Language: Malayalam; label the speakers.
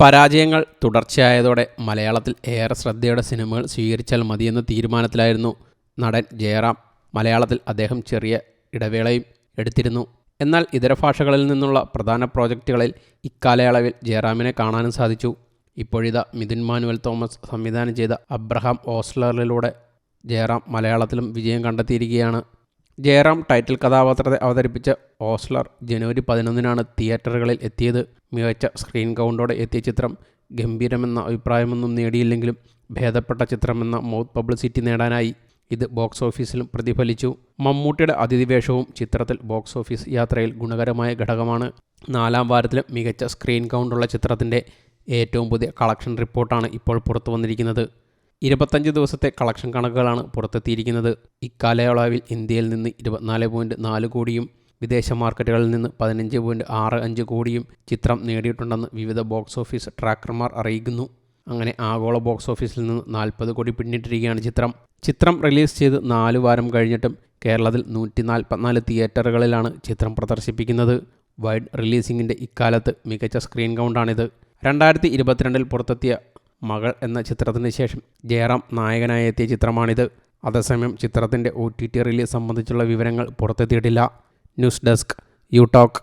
Speaker 1: പരാജയങ്ങൾ തുടർച്ചയായതോടെ മലയാളത്തിൽ ഏറെ ശ്രദ്ധയോടെ സിനിമകൾ സ്വീകരിച്ചാൽ മതിയെന്ന തീരുമാനത്തിലായിരുന്നു നടൻ ജയറാം. മലയാളത്തിൽ അദ്ദേഹം ചെറിയ ഇടവേളയും എടുത്തിരുന്നു. എന്നാൽ ഇതര ഭാഷകളിൽ നിന്നുള്ള പ്രധാന പ്രോജക്റ്റുകളിൽ ഇക്കാലയളവിൽ ജയറാമിനെ കാണാനും സാധിച്ചു. ഇപ്പോഴിതാ മിഥുൻ മാനുവൽ തോമസ് സംവിധാനം ചെയ്ത അബ്രഹാം ഓസ്ലറിലൂടെ ജയറാം മലയാളത്തിലും വിജയം കണ്ടെത്തിയിരിക്കുകയാണ്. ജയറാം ടൈറ്റിൽ കഥാപാത്രത്തെ അവതരിപ്പിച്ച ഓസ്ലർ ജനുവരി പതിനൊന്നിനാണ് തിയേറ്ററുകളിൽ എത്തിയത്. മികച്ച സ്ക്രീൻ കൗണ്ടോടെ എത്തിയ ചിത്രം ഗംഭീരമെന്ന അഭിപ്രായമൊന്നും നേടിയില്ലെങ്കിലും ഭേദപ്പെട്ട ചിത്രമെന്ന മൗത്ത് പബ്ലിസിറ്റി നേടാനായി ഇത് ബോക്സ് ഓഫീസിലും പ്രതിഫലിച്ചു. മമ്മൂട്ടിയുടെ അതിഥിവേഷവും ചിത്രത്തിൽ ബോക്സ് ഓഫീസ് യാത്രയിൽ ഗുണകരമായ ഘടകമാണ്. നാലാം വാരത്തിലും മികച്ച സ്ക്രീൻ കൗണ്ടുള്ള ചിത്രത്തിന്റെ ഏറ്റവും പുതിയ കളക്ഷൻ റിപ്പോർട്ടാണ് ഇപ്പോൾ പുറത്തു വന്നിരിക്കുന്നത് ഇരുപത്തഞ്ച് ദിവസത്തെ കളക്ഷൻ കണക്കുകളാണ് പുറത്തെത്തിയിരിക്കുന്നത്. ഇക്കാലയളവിൽ ഇന്ത്യയിൽ നിന്ന് ഇരുപത്തിനാല് പോയിന്റ് നാല് കോടിയും വിദേശ മാർക്കറ്റുകളിൽ നിന്ന് പതിനഞ്ച് പോയിന്റ് ആറ് അഞ്ച് കോടിയും ചിത്രം നേടിയിട്ടുണ്ടെന്ന് വിവിധ ബോക്സ് ഓഫീസ് ട്രാക്കർമാർ അറിയിക്കുന്നു. അങ്ങനെ ആഗോള ബോക്സ് ഓഫീസിൽ നിന്ന് നാൽപ്പത് കോടി പിന്നിട്ടിരിക്കുകയാണ് ചിത്രം. ചിത്രം റിലീസ് ചെയ്ത് നാല് വാരം കഴിഞ്ഞിട്ടും കേരളത്തിൽ നൂറ്റി നാൽപ്പത്തിനാല് തിയേറ്ററുകളിലാണ് ചിത്രം പ്രദർശിപ്പിക്കുന്നത്. വൈഡ് റിലീസിങ്ങിന്റെ ഇക്കാലത്ത് മികച്ച സ്ക്രീൻ കൗണ്ടാണിത്. രണ്ടായിരത്തി ഇരുപത്തിരണ്ടിൽ പുറത്തെത്തിയ മകൾ എന്ന ചിത്രത്തിന് ശേഷം ജയറാം നായകനായി എത്തിയ ചിത്രമാണിത്. അതേസമയം ചിത്രത്തിന്റെ ഒ ടി ടി റിലീസ് സംബന്ധിച്ചുള്ള വിവരങ്ങൾ പുറത്തെത്തിയിട്ടില്ല. News desk you talk.